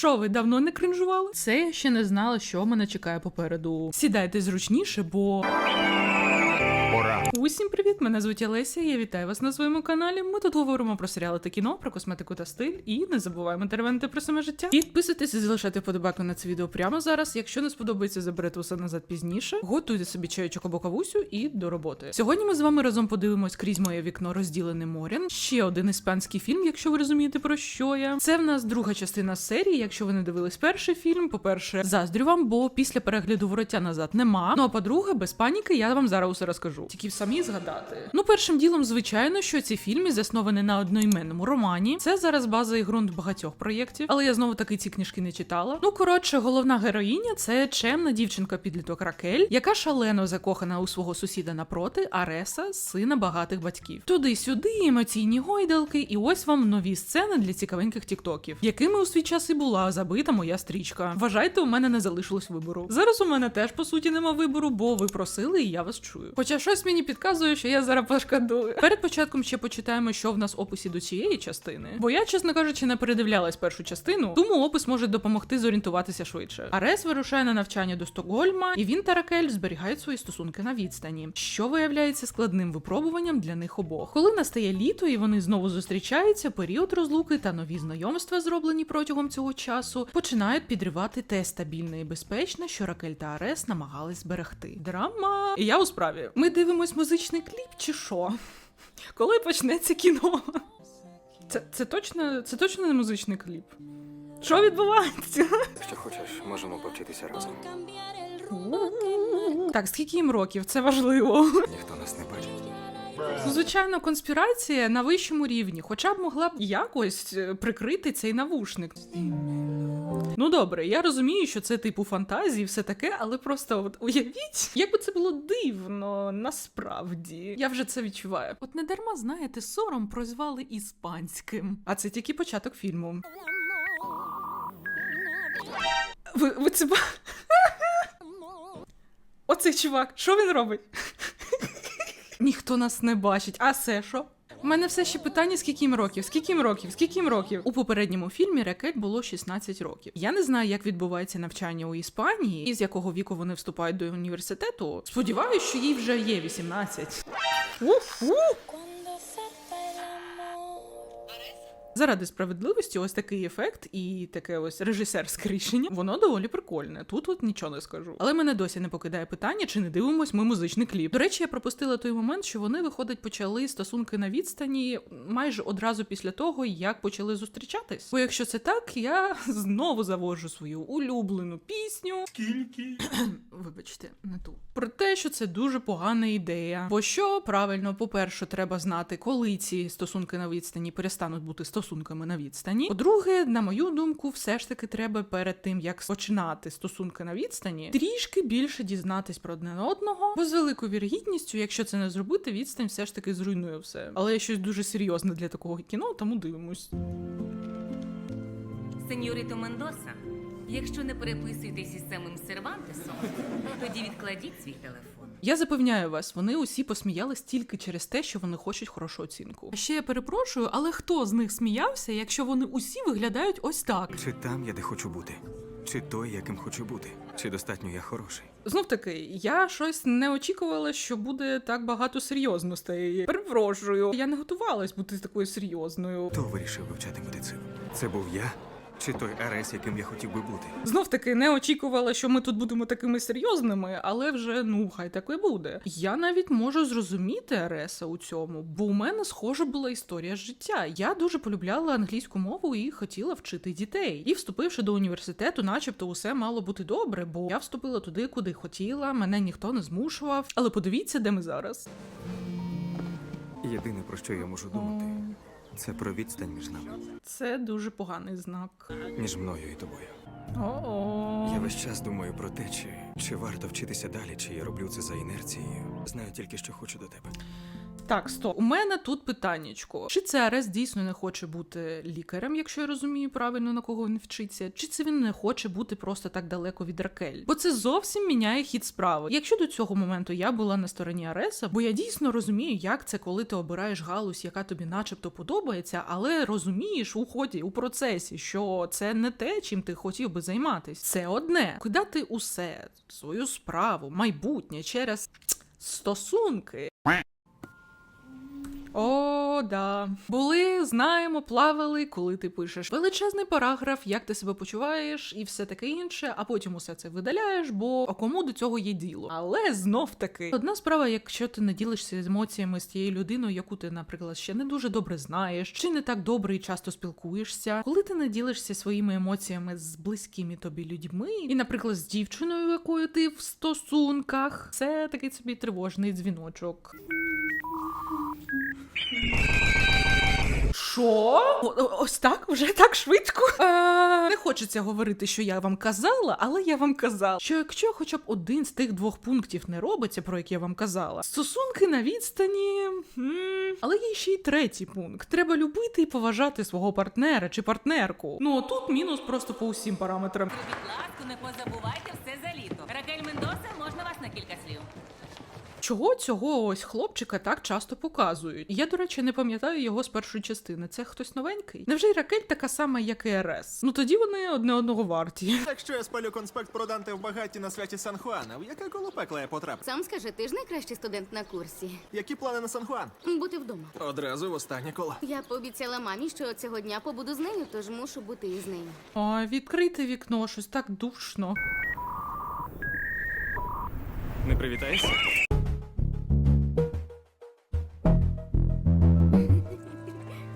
Що ви давно не кринжували? Це я ще не знала, що мене чекає попереду. Сідайте зручніше, бо. Усім привіт! Мене звуть Олеся. Я вітаю вас на своєму каналі. Ми тут говоримо про серіали та кіно, про косметику та стиль, і не забуваємо теревенити про саме життя. Підписуйтесь і залишайте вподобайку на це відео прямо зараз. Якщо не сподобається, заберете усе назад пізніше. Готуйте собі чайочок або кавусю і до роботи. Сьогодні ми з вами разом подивимось крізь моє вікно розділене морем. Ще один іспанський фільм, якщо ви розумієте про що я. Це в нас друга частина серії. Якщо ви не дивились перший фільм, по-перше, заздрю вам, бо після перегляду вороття назад нема. Ну а по-друге, без паніки я вам зараз усе розкажу. Тільки самі згадати. Ну, першим ділом, звичайно, що ці фільми засновані на одноіменному романі. Це зараз база і ґрунт багатьох проєктів, але я знову таки ці книжки не читала. Ну коротше, головна героїня це чемна дівчинка підліток Ракель, яка шалено закохана у свого сусіда напроти Ареса, сина багатих батьків. Туди-сюди емоційні гойдалки, і ось вам нові сцени для цікавеньких тіктоків, якими у свій час і була забита моя стрічка. Вважайте, у мене не залишилось вибору. Зараз у мене теж по суті нема вибору, бо ви просили, і я вас чую. Хоча щось мені підказує, що я зараз пошкодую. Перед початком ще почитаємо, що в нас описі до цієї частини. Бо я, чесно кажучи, не передивлялась першу частину, тому опис може допомогти зорієнтуватися швидше. Арес вирушає на навчання до Стокгольма, і він та Ракель зберігають свої стосунки на відстані, що виявляється складним випробуванням для них обох. Коли настає літо і вони знову зустрічаються, період розлуки та нові знайомства, зроблені протягом цього часу, починають підривати те стабільне і безпечне, що Ракель та Арес намагались зберегти. Драма. І я у справі. Ми дивимось музичний кліп чи що? Коли почнеться кіно? Це, це точно це точно не музичний кліп. Що відбувається? Якщо хочеш, можемо повчитися разом. Так, скільки їм років? Це важливо. Ніхто нас не бачить. Ну, Звичайно, конспірація на вищому рівні, хоча б могла б якось е, прикрити цей навушник. Ну добре, я розумію, що це типу фантазії, все таке, але просто от уявіть, як би це було дивно, насправді. Я вже це відчуваю. От не дарма, знаєте, сором прозвали іспанським. А це тільки початок фільму. Ви, ви це Оцей чувак, що він робить? Ніхто нас не бачить. А це що? У мене все ще питання, скільки їм років, скільки їм років, скільки їм років. У попередньому фільмі Ракель було 16 років. Я не знаю, як відбувається навчання у Іспанії і з якого віку вони вступають до університету. Сподіваюсь, що їй вже є 18. Уф-у! Заради справедливості, ось такий ефект і таке ось режисерське рішення. Воно доволі прикольне. Тут от нічого не скажу. Але мене досі не покидає питання, чи не дивимось ми музичний кліп. До речі, я пропустила той момент, що вони виходить почали стосунки на відстані майже одразу після того, як почали зустрічатись. Бо якщо це так, я знову заводжу свою улюблену пісню. Скільки? Вибачте, не ту. Про те, що це дуже погана ідея. Бо що правильно, по-перше, треба знати, коли ці стосунки на відстані перестануть бути стосунками на відстані. По-друге, на мою думку, все ж таки треба перед тим, як починати стосунки на відстані, трішки більше дізнатись про одне одного. Бо з великою вірогідністю, якщо це не зробити, відстань все ж таки зруйнує все. Але щось дуже серйозне для такого кіно, тому дивимось. Сеньорито Мендоса, якщо не переписуєтесь із самим Сервантесом, тоді відкладіть свій телефон. Я запевняю вас, вони усі посміялись тільки через те, що вони хочуть хорошу оцінку. А ще я перепрошую, але хто з них сміявся, якщо вони усі виглядають ось так? Чи там я де хочу бути? Чи той, яким хочу бути? Чи достатньо я хороший? Знов таки, я щось не очікувала, що буде так багато серйозностей. Перепрошую, я не готувалась бути такою серйозною. Хто вирішив вивчати медицину? Це був я? Чи той Арес, яким я хотів би бути? Знов таки не очікувала, що ми тут будемо такими серйозними, але вже ну хай так і буде. Я навіть можу зрозуміти Ареса у цьому, бо у мене схожа була історія життя. Я дуже полюбляла англійську мову і хотіла вчити дітей. І вступивши до університету, начебто, усе мало бути добре, бо я вступила туди, куди хотіла. Мене ніхто не змушував. Але подивіться, де ми зараз. Єдине, про що я можу думати, це про відстань між нами, Це дуже поганий знак. між мною і тобою. О-о. Я весь час думаю про те, чи, чи варто вчитися далі, чи я роблю це за інерцією. Знаю тільки, що хочу до тебе. Так, стоп. У мене тут питаннячко. Чи це Арес дійсно не хоче бути лікарем, якщо я розумію правильно на кого він вчиться, чи це він не хоче бути просто так далеко від Ракель? Бо це зовсім міняє хід справи. Якщо до цього моменту я була на стороні Ареса, бо я дійсно розумію, як це, коли ти обираєш галузь, яка тобі начебто подобається, але розумієш у ході, у процесі, що це не те, чим ти хотів би займатися. Це одне. Кидати усе, свою справу, майбутнє через стосунки. О, да. Були, знаємо, плавали, коли ти пишеш величезний параграф, як ти себе почуваєш, і все таке інше, а потім усе це видаляєш, бо а кому до цього є діло. Але знов таки, одна справа, якщо ти не ділишся емоціями з тією людиною, яку ти, наприклад, ще не дуже добре знаєш, чи не так добре і часто спілкуєшся, коли ти не ділишся своїми емоціями з близькими тобі людьми, і, наприклад, з дівчиною, якою ти в стосунках, це такий собі тривожний дзвіночок. Що? Ось так? Вже так швидко? Е, не хочеться говорити, що я вам казала, але я вам казала, що якщо хоча б один з тих двох пунктів не робиться, про які я вам казала, стосунки на відстані. Але є ще й третій пункт: треба любити і поважати свого партнера чи партнерку. Ну а тут мінус просто по усім параметрам. Будь ласка, не позабувайте все за літо. Ракель Чого цього ось хлопчика так часто показують? Я, до речі, не пам'ятаю його з першої частини. Це хтось новенький? Невже й Ракель така сама, як і РС? Ну тоді вони одне одного варті. Якщо я спалю конспект про Данте в багаті на святі Сан-Хуана, в яке коло пекла я потрапив? Сам скажи, ти ж найкращий студент на курсі. Які плани на Сан-Хуан? Бути вдома. Одразу в останнє коло. Я пообіцяла мамі, що цього дня побуду з нею, тож мушу бути із нею. Ой, відкрийте вікно, щось так душно. Не привітаєшся?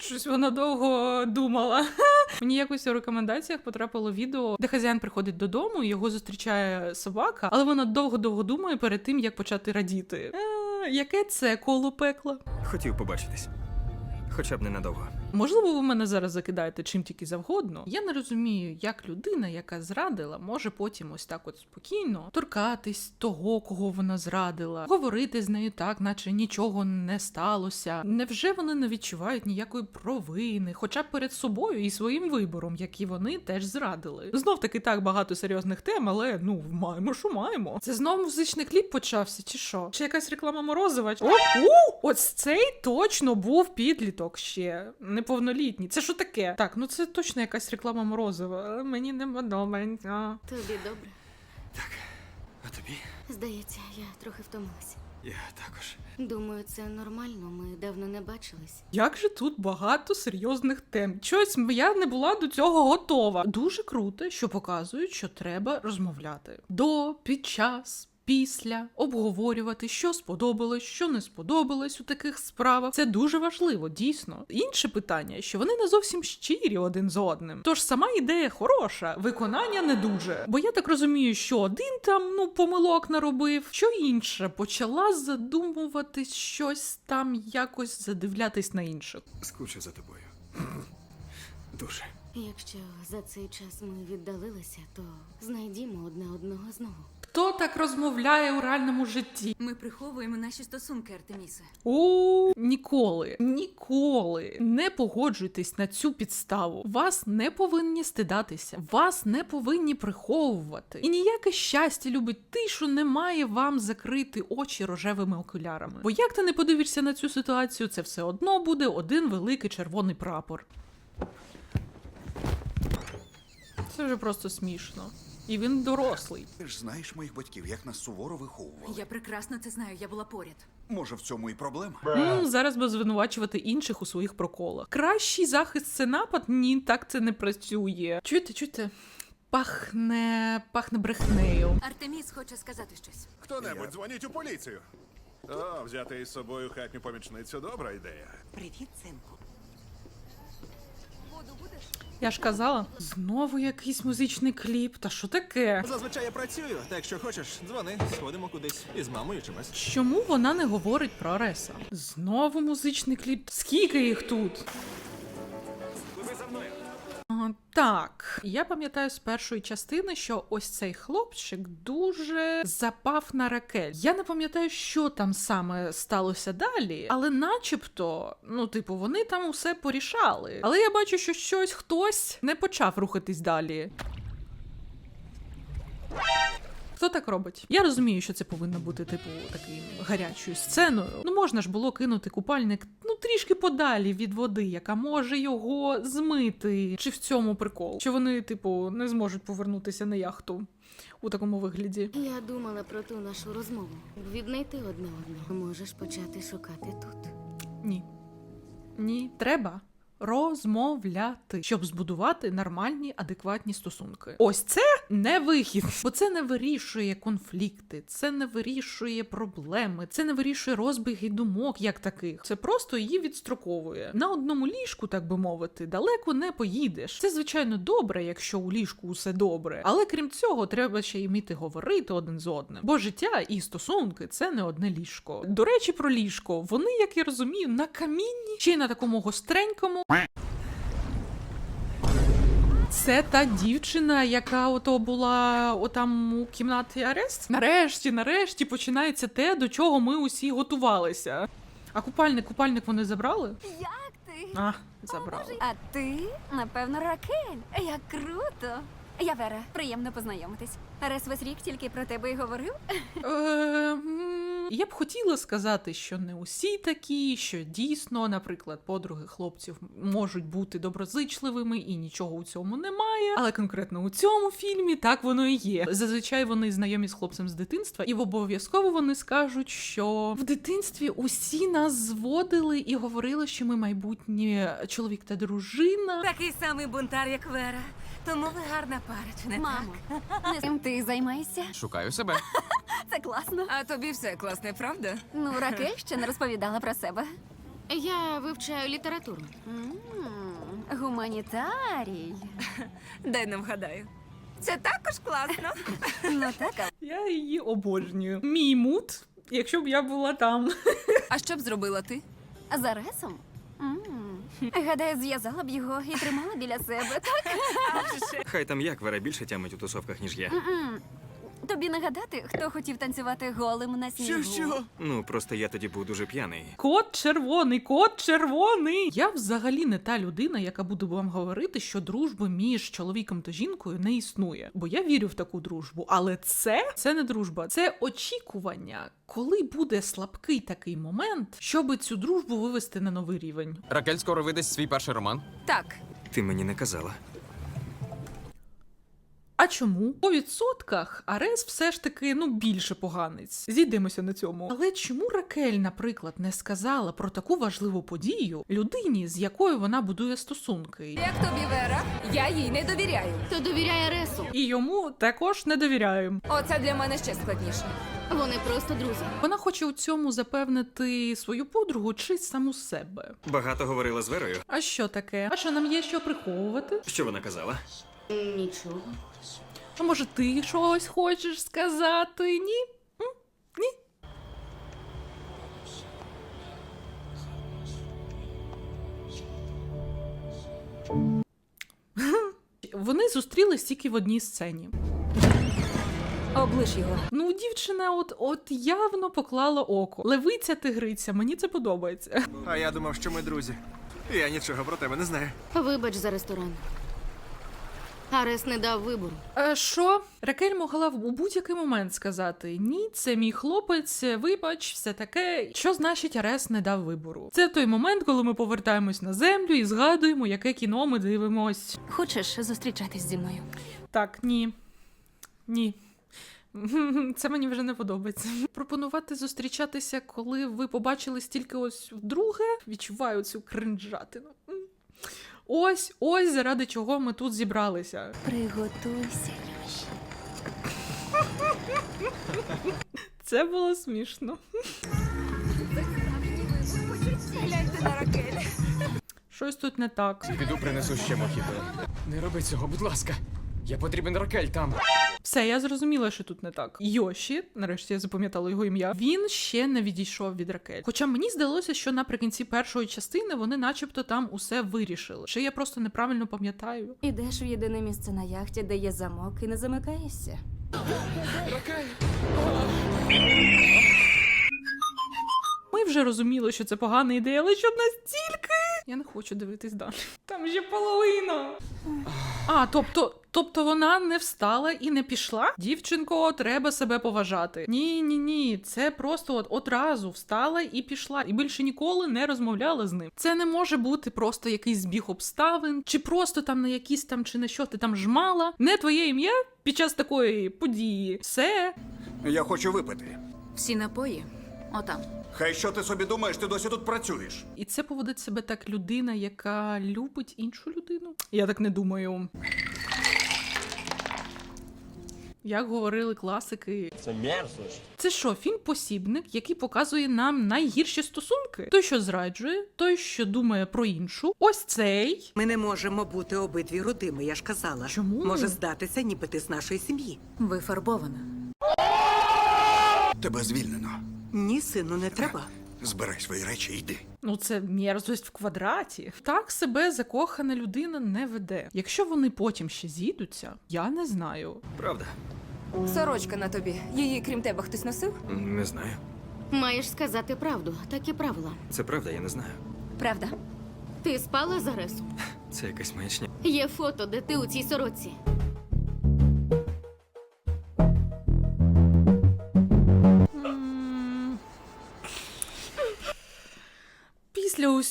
Щось вона довго думала. Мені якось у рекомендаціях потрапило відео, де хазяїн приходить додому, його зустрічає собака, але вона довго-довго думає перед тим, як почати радіти. Е, яке це коло пекла? Хотів побачитись. Хоча б ненадовго. Можливо, ви мене зараз закидаєте чим тільки завгодно. Я не розумію, як людина, яка зрадила, може потім ось так от спокійно торкатись того, кого вона зрадила, говорити з нею так, наче нічого не сталося. Невже вони не відчувають ніякої провини, хоча б перед собою і своїм вибором, які вони теж зрадили? Знов таки так багато серйозних тем, але ну маємо, що маємо. Це знов музичний кліп почався, чи що? Чи якась реклама морозива? О, у! Ось цей точно був підліток ще неповнолітній. Це що таке? Так, ну це точно якась реклама морозива, але мені не подобається. Тобі добре. Так, А тобі? Здається, я трохи втомилася. Я також. Думаю, це нормально. Ми давно не бачились. Як же тут багато серйозних тем? Щось я не була до цього готова. Дуже круто, що показують, що треба розмовляти до, під час. Після обговорювати, що сподобалось, що не сподобалось у таких справах. Це дуже важливо, дійсно. Інше питання, що вони не зовсім щирі один з одним. Тож сама ідея хороша, виконання не дуже. Бо я так розумію, що один там ну помилок наробив, що інше почала задумуватись щось там, якось задивлятись на інших. Скучу за тобою. Дуже. Якщо за цей час ми віддалилися, то знайдімо одне одного знову. Хто так розмовляє у реальному житті? Ми приховуємо наші стосунки, Артемісе. О, ніколи, ніколи не погоджуйтесь на цю підставу. Вас не повинні стидатися, вас не повинні приховувати. І ніяке щастя любить тишу не має вам закрити очі рожевими окулярами. Бо як ти не подивишся на цю ситуацію, це все одно буде один великий червоний прапор. Це вже просто смішно. І він дорослий. Ти ж знаєш моїх батьків, як нас суворо виховували. Я прекрасно це знаю, я була поряд. Може, в цьому і проблема? Ну, зараз би звинувачувати інших у своїх проколах. Кращий захист це напад? Ні, так це не працює. Чуєте, чуєте? Пахне, пахне брехнею. Артеміс хоче сказати щось. Хто-небудь дзвоніть у поліцію. О, взяти із собою хатню помічницю добра ідея. Привіт, синку. Я ж казала, знову якийсь музичний кліп. Та що таке? Зазвичай я працюю, так якщо хочеш, дзвони, сходимо кудись із мамою чи без. Чому вона не говорить про Реса? Знову музичний кліп. Скільки їх тут? Так, я пам'ятаю з першої частини, що ось цей хлопчик дуже запав на Ракель. Я не пам'ятаю, що там саме сталося далі, але начебто, ну, типу, вони там усе порішали. Але я бачу, що щось хтось не почав рухатись далі. Хто так робить? Я розумію, що це повинно бути, типу, такою гарячою сценою. Ну можна ж було кинути купальник ну трішки подалі від води, яка може його змити. Чи в цьому прикол? Чи вони, типу, не зможуть повернутися на яхту у такому вигляді? Я думала про ту нашу розмову. Віднайти одне одного. Можеш почати шукати тут. Ні. Ні, треба. Розмовляти, щоб збудувати нормальні, адекватні стосунки. Ось це не вихід, бо це не вирішує конфлікти, це не вирішує проблеми, це не вирішує розбіги думок як таких. Це просто її відстроковує. На одному ліжку, так би мовити, далеко не поїдеш. Це звичайно добре, якщо у ліжку усе добре. Але крім цього, треба ще й вміти говорити один з одним. Бо життя і стосунки це не одне ліжко. До речі, про ліжко. Вони, як я розумію, на камінні чи на такому гостренькому. Це та дівчина, яка ото була отам у кімнаті арест. Нарешті, нарешті починається те, до чого ми усі готувалися. А купальник, купальник вони забрали? Як ти? А, забрали. А ти, напевно, Ракель. Як круто. Я Вера, приємно познайомитись. Рес весь рік тільки про тебе й говорив. Е, Я б хотіла сказати, що не усі такі, що дійсно, наприклад, подруги хлопців можуть бути доброзичливими і нічого у цьому немає. Але конкретно у цьому фільмі так воно і є. Зазвичай вони знайомі з хлопцем з дитинства, і обов'язково вони скажуть, що в дитинстві усі нас зводили і говорили, що ми майбутні чоловік та дружина. Такий самий бунтар, як Вера. Тому ви гарна пара, чи не Мамо, не цим ти займаєшся? Шукаю себе. Це класно. А тобі все класне, правда? Ну, Ракель ще не розповідала про себе. Я вивчаю літературу. М, Гуманітарій. Дай нам вгадаю. Це також класно. Ну так, а Я її обожнюю. Мій мут, якщо б я була там. А що б зробила ти? за Ресом? Гадаю, зв'язала б його і тримала біля себе. Так? Хай там як Вера більше тямить у тусовках, ніж я. М-м. Тобі нагадати, хто хотів танцювати голим на снігу? Ну, просто я тоді був дуже п'яний. Кот червоний, кот червоний. Я взагалі не та людина, яка буде вам говорити, що дружби між чоловіком та жінкою не існує. Бо я вірю в таку дружбу. Але це це не дружба, це очікування, коли буде слабкий такий момент, щоб цю дружбу вивести на новий рівень. Ракель скоро видасть свій перший роман. Так. Ти мені не казала. А чому? По відсотках Арес все ж таки ну більше поганець. Зійдемося на цьому. Але чому Ракель, наприклад, не сказала про таку важливу подію людині, з якою вона будує стосунки? Як тобі, Вера? Я їй не довіряю. То довіряє Ресу. І йому також не довіряю. Оце для мене ще складніше. Вони просто друзі. Вона хоче у цьому запевнити свою подругу чи саму себе. Багато говорила з Верою. А що таке? А що нам є що приховувати? Що вона казала? Нічого. А може, ти щось хочеш сказати? Ні? М? Ні? Вони зустрілись тільки в одній сцені. Облиш його. Ну, дівчина, от от явно поклала око. Левиця тигриця, мені це подобається. А я думав, що ми друзі. Я нічого про тебе не знаю. Вибач за ресторан. Арес не дав вибору. Е, Що? Ракель могла в- у будь-який момент сказати: ні, це мій хлопець, вибач, все таке. Що значить Арес не дав вибору? Це той момент, коли ми повертаємось на землю і згадуємо, яке кіно ми дивимось. Хочеш зустрічатись зі мною? Так, ні. Ні. Це мені вже не подобається. Пропонувати зустрічатися, коли ви побачились тільки ось вдруге. Відчуваю цю кринжатину. М. Ось, ось заради чого ми тут зібралися. Приготуйся. Це було смішно. Гляньте на Ракель. Щось тут не так. Піду принесу ще мохіто. Не роби цього, будь ласка. Я потрібен Ракель там. Все, я зрозуміла, що тут не так. Йоші, нарешті я запам'ятала його ім'я. Він ще не відійшов від Ракель. Хоча мені здалося, що наприкінці першої частини вони, начебто, там усе вирішили. Чи я просто неправильно пам'ятаю? Ідеш в єдине місце на яхті, де є замок, і не замикаєшся. Ми вже розуміли, що це погана ідея, але щоб настільки. Я не хочу дивитись далі. Там ще половина. А, тобто, тобто вона не встала і не пішла? Дівчинко, треба себе поважати. Ні, ні, ні. Це просто от одразу встала і пішла, і більше ніколи не розмовляла з ним. Це не може бути просто якийсь збіг обставин, чи просто там на якісь там чи на що ти там жмала. Не твоє ім'я під час такої події. Все. Я хочу випити. Всі напої отам. Хай що ти собі думаєш, ти досі тут працюєш. І це поводить себе так людина, яка любить іншу людину. Я так не думаю. Як говорили класики, Це мерзость. це що, фільм посібник, який показує нам найгірші стосунки? Той, що зраджує, той, що думає про іншу. Ось цей. Ми не можемо бути обидві родими, я ж казала. Чому? Може здатися, ніби ти з нашої сім'ї. Вифарбована. Тебе звільнено. Ні, сину, не треба. Збирай свої речі і йди. Ну, це мерзость в квадраті. Так себе закохана людина не веде. Якщо вони потім ще зійдуться, я не знаю. Правда? Сорочка на тобі. Її, крім тебе, хтось носив? Не знаю. Маєш сказати правду, такі правила. Це правда, я не знаю. Правда. Ти спала з Аресом? Це якась маячня. Є фото, де ти у цій сорочці.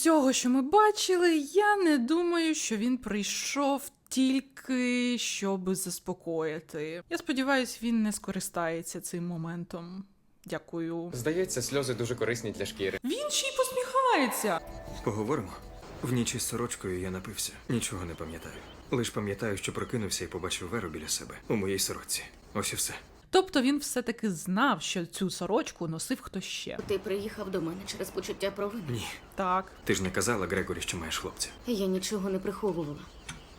Усього, що ми бачили, я не думаю, що він прийшов тільки щоб заспокоїти. Я сподіваюся, він не скористається цим моментом. Дякую. Здається, сльози дуже корисні для шкіри. Він ще й посміхається. Поговоримо. В ніч із сорочкою я напився. Нічого не пам'ятаю. Лиш пам'ятаю, що прокинувся і побачив Веру біля себе у моїй сорочці. Ось і все. Тобто він все-таки знав, що цю сорочку носив хтось ще. Ти приїхав до мене через почуття провини. Ні. Так. Ти ж не казала Грегорі, що маєш хлопця. Я нічого не приховувала.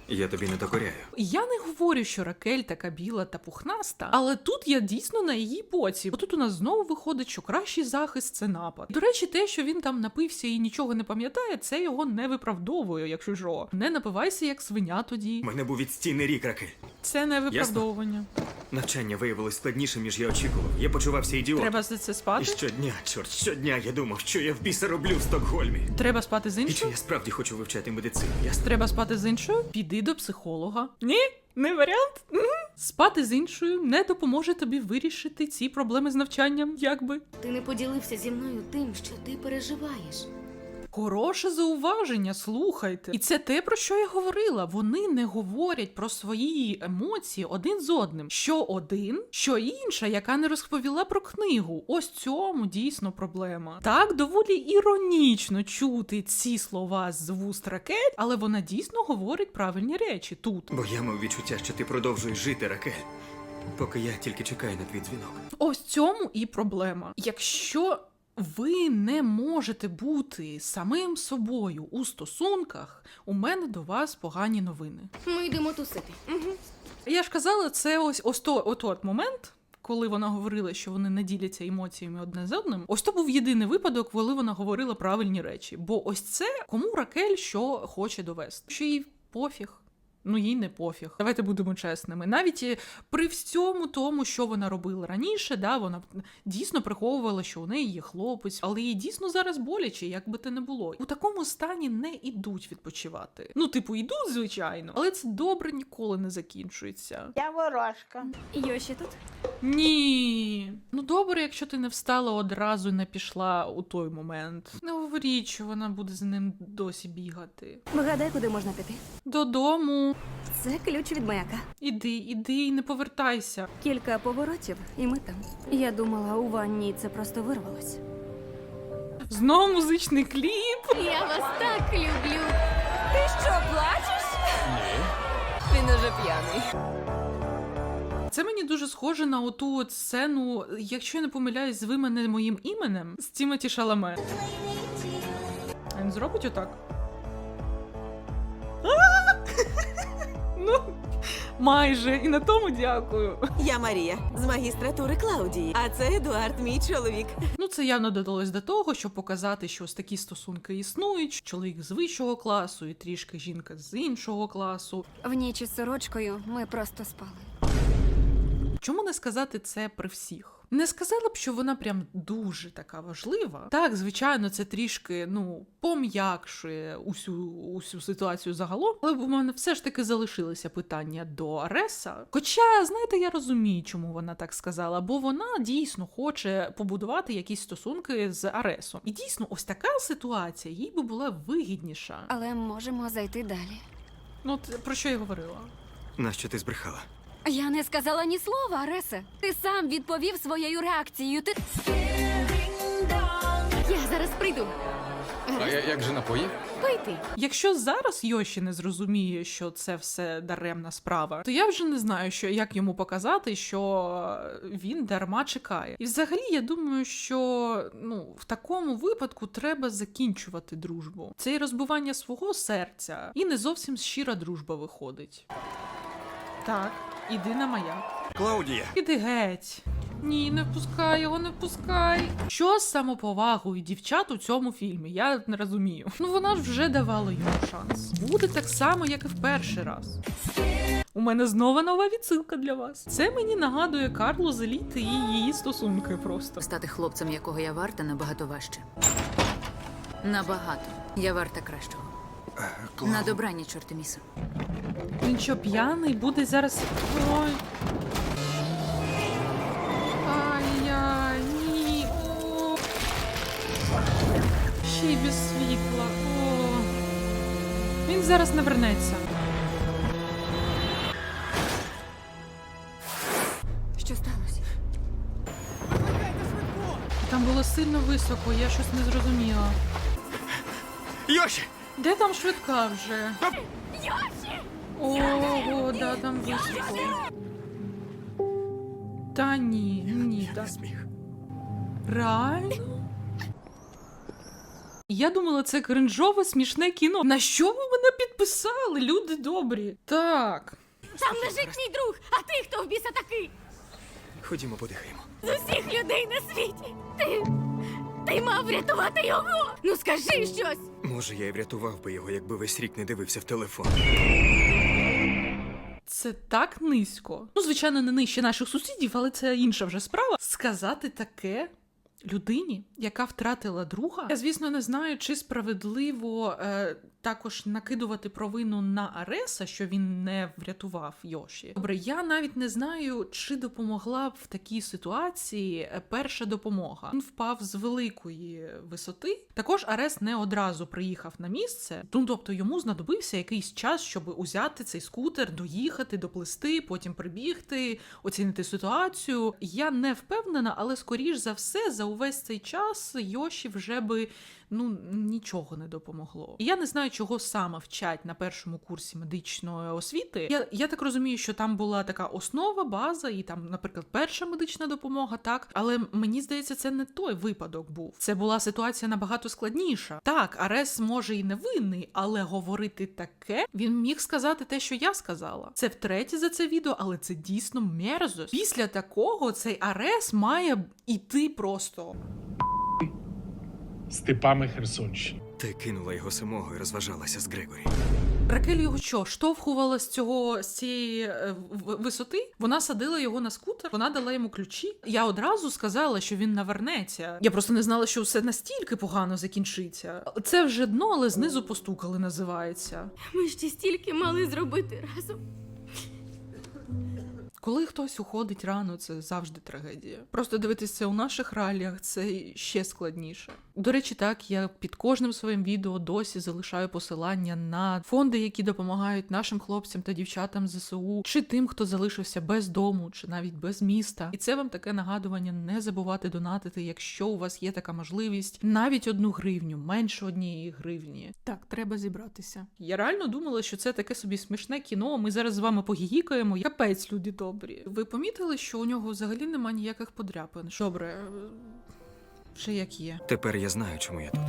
Я тобі не докоряю. Я не говорю, що Ракель така біла та пухнаста, але тут я дійсно на її боці. Бо тут у нас знову виходить, що кращий захист це напад. До речі, те, що він там напився і нічого не пам'ятає, це його не виправдовує, якщо що. Не напивайся як свиня тоді. У мене був відстійний рік, Ракель. Це не виправдовування. Навчання виявилось складнішим, ніж я очікував. Я почувався ідіотом. Треба за це І щодня, чорт, щодня я думав, що я в біса роблю в Стокгольмі. Треба спати з І чи я справді хочу вивчати медицину? Ясно? Треба спати з іншою. Піди до психолога. Ні, не варіант. Спати з іншою не допоможе тобі вирішити ці проблеми з навчанням, якби. Ти не поділився зі мною тим, що ти переживаєш. Хороше зауваження, слухайте. І це те, про що я говорила. Вони не говорять про свої емоції один з одним. Що один, що інша, яка не розповіла про книгу. Ось цьому дійсно проблема. Так доволі іронічно чути ці слова з вуст ракет, але вона дійсно говорить правильні речі тут. Бо я мав відчуття, що ти продовжуєш жити, Ракель. Поки я тільки чекаю на твій дзвінок. Ось цьому і проблема. Якщо ви не можете бути самим собою у стосунках, у мене до вас погані новини. Ми йдемо тусити. Я ж казала, це ось ось то, от от момент. Коли вона говорила, що вони не діляться емоціями одне з одним, ось то був єдиний випадок, коли вона говорила правильні речі. Бо ось це кому Ракель що хоче довести. Що їй пофіг. Ну, їй не пофіг. Давайте будемо чесними. Навіть при всьому тому, що вона робила раніше, да, вона дійсно приховувала, що у неї є хлопець, але їй дійсно зараз боляче, як би те не було. У такому стані не ідуть відпочивати. Ну, типу, йдуть, звичайно, але це добре ніколи не закінчується. Я ворожка. Йоші тут? Ні. Ну добре, якщо ти не встала одразу і не пішла у той момент. Не говоріть, що вона буде за ним досі бігати. Вгадай, куди можна піти. Додому. Це ключ від маяка. Іди, іди і не повертайся. Кілька поворотів, і ми там. Я думала, у ванні це просто вирвалось. Знову музичний кліп. Я вас так люблю. Ти що, плачеш? Ні. Він уже п'яний. Це мені дуже схоже на оту от сцену, якщо я не помиляюсь, зви мене моїм іменем з Тімоті Шаламе. Він зробить отак. Майже і на тому дякую. Я Марія з магістратури Клаудії, а це Едуард, мій чоловік. Ну, це явно додалось до того, щоб показати, що ось такі стосунки існують. Чоловік з вищого класу і трішки жінка з іншого класу. В ніч із сорочкою ми просто спали. Чому не сказати це при всіх? Не сказала б, що вона прям дуже така важлива. Так, звичайно, це трішки ну пом'якшує усю, усю ситуацію загалом, але в мене все ж таки залишилися питання до Ареса. Хоча, знаєте, я розумію, чому вона так сказала, бо вона дійсно хоче побудувати якісь стосунки з Аресом. І дійсно, ось така ситуація їй би була вигідніша. Але можемо зайти далі. Ну, от про що я говорила? Нащо ти збрехала? Я не сказала ні слова, Аресе. Ти сам відповів своєю реакцією. Ти. Я зараз прийду. А я, як же напої? Пийти. Якщо зараз Йоші не зрозуміє, що це все даремна справа, то я вже не знаю, що як йому показати, що він дарма чекає. І взагалі я думаю, що ну в такому випадку треба закінчувати дружбу. Це і розбивання свого серця, і не зовсім щира дружба виходить. Так, іди на маяк. Клаудія, Іди геть. Ні, не впускай його, не впускай. Що з самоповагою дівчат у цьому фільмі? Я не розумію. Ну вона ж вже давала йому шанс. Буде так само, як і в перший раз. У мене знову нова відсилка для вас. Це мені нагадує Карлу з еліти і її стосунки просто. Стати хлопцем, якого я варта, набагато важче. Набагато. Я варта кращого. На добрані, чорти міса. Він що п'яний буде зараз. Ой. Ай-яй, ні. О. Ще й без світла. О. Він зараз не вернеться. Що сталося? Там було сильно високо, я щось не зрозуміла. Йоші! Де там швидка вже? Ого, да, там високо. Та ні, ні, так. Реально? Я думала, це кринжове смішне кіно. На що ви мене підписали, люди добрі? Так. Там лежить мій друг, а ти хто в біса такий? Ходімо, подихаємо. З усіх людей на світі. Ти. Ти мав врятувати його. Ну скажи щось. Може, я й врятував би його, якби весь рік не дивився в телефон. Це так низько. Ну, звичайно, не нижче наших сусідів, але це інша вже справа. Сказати таке людині, яка втратила друга. Я, звісно, не знаю, чи справедливо е, також накидувати провину на Ареса, що він не врятував Йоші. Добре, я навіть не знаю, чи допомогла б в такій ситуації е, перша допомога. Він впав з великої висоти. Також Арес не одразу приїхав на місце. Ну тобто йому знадобився якийсь час, щоб узяти цей скутер, доїхати, доплисти, потім прибігти, оцінити ситуацію. Я не впевнена, але скоріш за все, за увесь цей час Йоші вже би ну нічого не допомогло. І я не знаю, чого саме вчать на першому курсі медичної освіти. Я, я так розумію, що там була така основа, база, і там, наприклад, перша медична допомога, так. Але мені здається, це не той випадок був. Це була ситуація набагато складніша. Так, Арес може і не винний, але говорити таке він міг сказати те, що я сказала. Це втретє за це відео, але це дійсно мерзость. Після такого цей Арес має іти просто. Степами Херсонщини. Ти кинула його самого і розважалася з Грегорі. Ракель його що, штовхувала з цього з цієї е, в- висоти? Вона садила його на скутер, вона дала йому ключі. Я одразу сказала, що він навернеться. Я просто не знала, що все настільки погано закінчиться. Це вже дно, але знизу постукали, називається. Ми ще стільки мали зробити разом. Коли хтось уходить рано, це завжди трагедія. Просто дивитися у наших реаліях це ще складніше. До речі, так я під кожним своїм відео досі залишаю посилання на фонди, які допомагають нашим хлопцям та дівчатам ЗСУ, чи тим, хто залишився без дому, чи навіть без міста. І це вам таке нагадування не забувати донатити, якщо у вас є така можливість, навіть одну гривню, менше однієї гривні. Так, треба зібратися. Я реально думала, що це таке собі смішне кіно. Ми зараз з вами погігікаємо. Капець, люди добрі. Ви помітили, що у нього взагалі нема ніяких подряпин? Добре, вже як є. Тепер я знаю, чому я тут.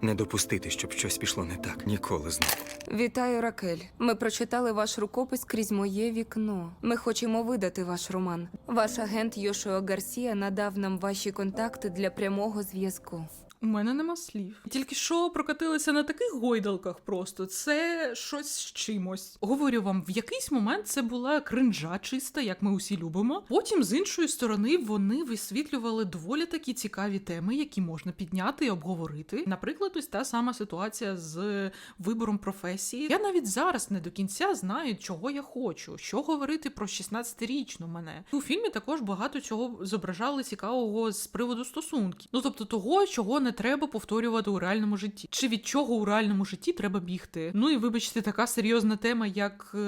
Не допустити, щоб щось пішло не так. Ніколи знову. Вітаю, Ракель. Ми прочитали ваш рукопис крізь моє вікно. Ми хочемо видати ваш роман. Ваш агент Йошуа Гарсія надав нам ваші контакти для прямого зв'язку. У мене нема слів. Тільки що прокатилися на таких гойдалках просто. Це щось з чимось. Говорю вам, в якийсь момент це була кринжа чиста, як ми усі любимо. Потім, з іншої сторони, вони висвітлювали доволі такі цікаві теми, які можна підняти і обговорити. Наприклад, ось та сама ситуація з вибором професії. Я навіть зараз не до кінця знаю, чого я хочу, що говорити про 16-річну мене. У фільмі також багато чого зображали цікавого з приводу стосунків. Ну тобто того, чого не треба повторювати у реальному житті, чи від чого у реальному житті треба бігти. Ну і вибачте, така серйозна тема, як. Е,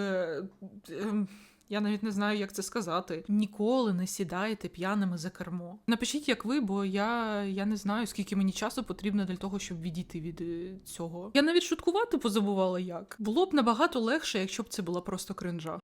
е, я навіть не знаю, як це сказати. Ніколи не сідайте п'яними за кермо. Напишіть, як ви, бо я, я не знаю, скільки мені часу потрібно для того, щоб відійти від е, цього. Я навіть шуткувати позабувала як. Було б набагато легше, якщо б це була просто кринжа.